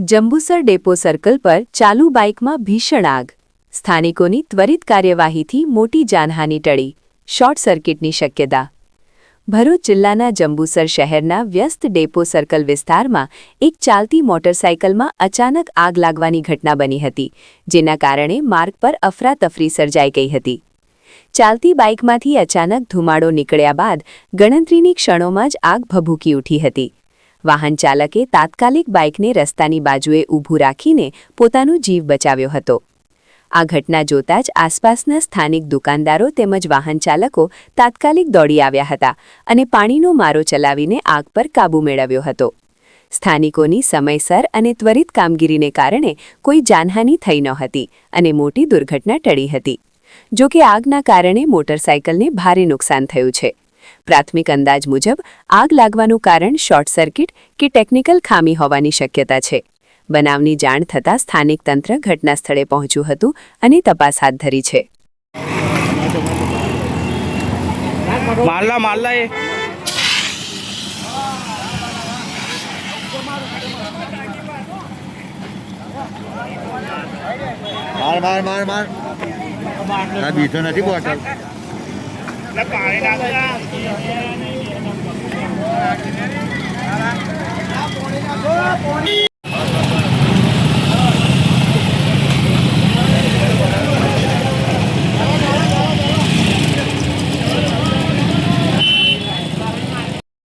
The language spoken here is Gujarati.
જંબુસર ડેપો સર્કલ પર ચાલુ બાઇકમાં ભીષણ આગ. સ્થાનિકોની ત્વરિત કાર્યવાહીથી મોટી જાનહાનિ ટળી. શોર્ટ સર્કિટની શક્યતા. ભરૂચ જિલ્લાના જંબુસર શહેરના વ્યસ્ત ડેપો સર્કલ વિસ્તારમાં એક ચાલતી મોટરસાયકલમાં અચાનક આગ લાગવાની ઘટના બની હતી, જેના કારણે માર્ગ પર અફરાતફરી સર્જાઈ ગઈ હતી. ચાલતી બાઇકમાંથી અચાનક ધુમાડો નીકળ્યા બાદ ગણતરીની ક્ષણોમાં જ આગ ભભૂકી ઉઠી હતી. વાહન ચાલકે તાત્કાલિક બાઇકને રસ્તાની બાજુએ ઊભું રાખીને પોતાનો જીવ બચાવ્યો હતો. આ ઘટના જોતા જ આસપાસના સ્થાનિક દુકાનદારો તેમજ વાહન ચાલકો તાત્કાલિક દોડી આવ્યા હતા અને પાણીનો મારો ચલાવીને આગ પર કાબૂ મેળવ્યો હતો. સ્થાનિકોની સમયસર અને ત્વરિત કામગીરીને કારણે કોઈ જાનહાનિ થઈ નહોતી અને મોટી દુર્ઘટના ટળી હતી. જો કે આગના કારણે મોટરસાયકલને ભારે નુકસાન થયું છે. પ્રાથમિક અંદાજ મુજબ આગ લાગવાનું કારણ શોર્ટ સર્કિટ કે ટેકનિકલ ખામી હોવાની શક્યતા છે. બનાવની જાણ થતાં સ્થાનિક તંત્ર ઘટના સ્થળે પહોંચ્યું હતું અને તપાસ હાથ ધરી છે. મારલા મારલા એ. માર માર માર માર. આ બીજો નથી બોટલ. પાણી નાખતા